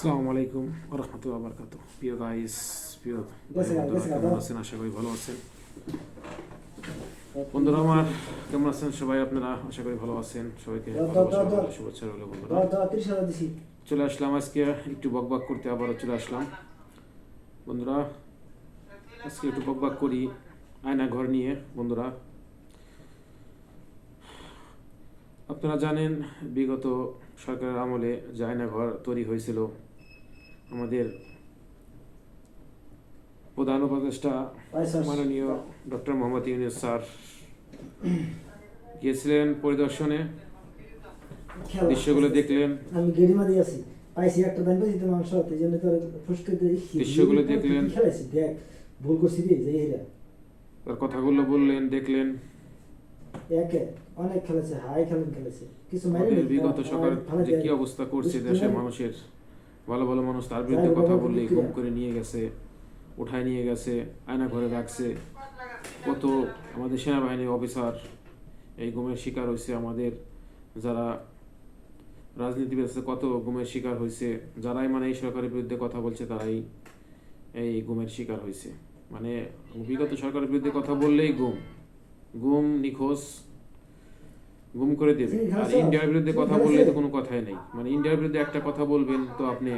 আসসালামু আলাইকুম রহমতুল্লাহ বারকাত প্রিয় গাইস প্রিয় কেমন আছেন? আশা করি ভালো আছেন। বন্ধুরা আমার কেমন আছেন? সবাই আপনারা আশা করি ভালো আছেন। সবাইকে। শুভেচ্ছা রইল বন্ধুরা। চলে আসলাম আজকে একটু বকবাক করতে আবারও চলে আসলাম। বন্ধুরা আজকে একটু বকবাক করি আয়না ঘর নিয়ে বন্ধুরা। আপনারা জানেন বিগত সরকারের আমলে যে আয়না ঘর তৈরি হয়েছিল আমাদের প্রধান উপদেষ্টা মাননীয় ডক্টর মোহাম্মদ ইউনুস স্যার গিয়েছিলেন পরিদর্শনে। দৃশ্যগুলো দেখলেন। আমি গেড়ি মারি আছি। পাইছি একটা দান পাইছি তো মাংস হাতে জন্য তোর ফুসকে দৃশ্যগুলো দেখলেন। দেখ ভুল করছি রে যে তার কথাগুলো বললেন দেখলেন। একে অনেক খেলেছে হাই খেলেন খেলেছে কিছু মাইরে বিগত সরকার যে কি অবস্থা করছে দেশের মানুষের। ভালো ভালো মানুষ তার বিরুদ্ধে কথা বাবা, বললেই গুম করে নিয়ে গেছে উঠায় নিয়ে গেছে আয়না ঘরে রাখছে। কত আমাদের সেনাবাহিনীর অফিসার এই গুমের শিকার হয়েছে আমাদের। যারা রাজনীতিবিদ আছে কত গুমের শিকার হয়েছে যারাই মানে এই সরকারের বিরুদ্ধে কথা বলছে তারাই এই গুমের শিকার হয়েছে। মানে বিগত সরকারের বিরুদ্ধে কথা বললেই গুম গুম নিখোঁজ গুম করে দেবে। আর ইন্ডিয়ার বিরুদ্ধে কথা বললে তো কোনো কথাই নেই। মানে ইন্ডিয়ার বিরুদ্ধে একটা কথা বলবেন তো আপনি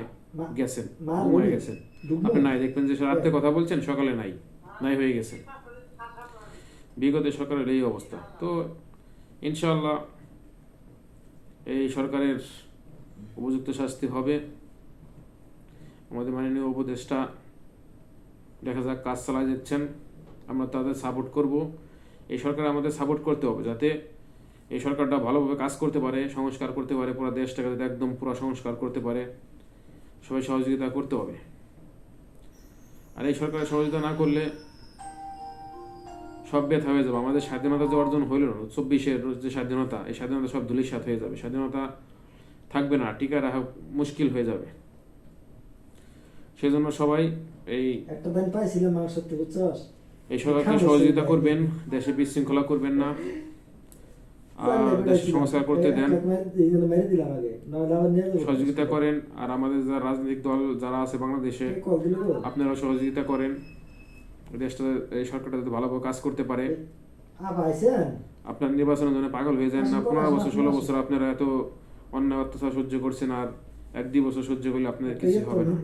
গেছেন গুম হয়ে গেছেন। আপনি নাই দেখবেন যে রাত্রে কথা বলছেন সকালে নাই নাই হয়ে গেছে। বিগত সরকারের এই অবস্থা। তো ইনশাআল্লাহ এই সরকারের উপযুক্ত শাস্তি হবে। আমাদের মাননীয় উপদেষ্টা দেখা যাক কাজ চালা যাচ্ছেন। আমরা তাদের সাপোর্ট করব। এই সরকার আমাদের সাপোর্ট করতে হবে যাতে এই সরকারটা ভালোভাবে কাজ করতে পারে সংস্কার করতে পারে পুরো দেশটাকে যাতে একদম পুরো সংস্কার করতে পারে। সবাই সহযোগিতা করতে হবে। আর এই সরকারের সহযোগিতা না করলে সব ব্যথা হয়ে যাবে। আমাদের স্বাধীনতা যে অর্জন হইল না চব্বিশের যে স্বাধীনতা এই স্বাধীনতা সব ধুলির সাথে হয়ে যাবে। স্বাধীনতা থাকবে না টিকা রাখা মুশকিল হয়ে যাবে। সেজন্য সবাই এই এই সরকারকে সহযোগিতা করবেন দেশে বিশৃঙ্খলা করবেন না। সংস্কার করতে দেন। সহযোগিতা করেন। আর আমাদের যারা রাজনৈতিক দল যারা আছে বাংলাদেশে। আপনারা সহযোগিতা করেন। দেশটা এই সরকারটা যাতে ভালোভাবে কাজ করতে পারে। আপনার নির্বাচনের জন্য পাগল হয়ে যান না। পনেরো বছর ষোলো বছর আপনারা এত অন্যায় অত্যাচার সহ্য করছেন আর এক দুই বছর সহ্য করলে আপনাদের কিছু হবে না।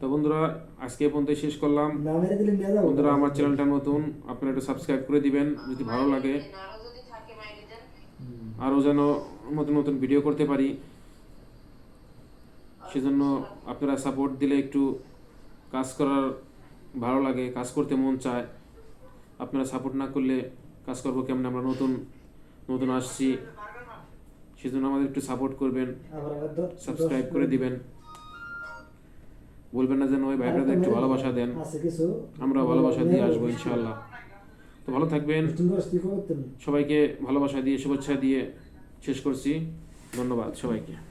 তো বন্ধুরা আজকে পর্যন্ত শেষ করলাম। বন্ধুরা আমার চ্যানেলটা নতুন আপনারা একটু সাবস্ক্রাইব করে দিবেন যদি ভালো লাগে। আরও যেন নতুন নতুন ভিডিও করতে পারি। সেজন্য আপনারা সাপোর্ট দিলে একটু কাজ করার ভালো লাগে কাজ করতে মন চায়। আপনারা সাপোর্ট না করলে কাজ করব কেমন? আমরা নতুন নতুন আসছি। সেজন্য আমাদের একটু সাপোর্ট করবেন সাবস্ক্রাইব করে দিবেন। বলবেন না যেন ওই ভাইব্রাদের একটু ভালোবাসা দেন। আমরা ভালোবাসা দিয়ে আসব ইনশাআল্লাহ। তো ভালো থাকবেন। সবাইকে ভালোবাসা দিয়ে শুভেচ্ছা দিয়ে শেষ করছি। ধন্যবাদ সবাইকে।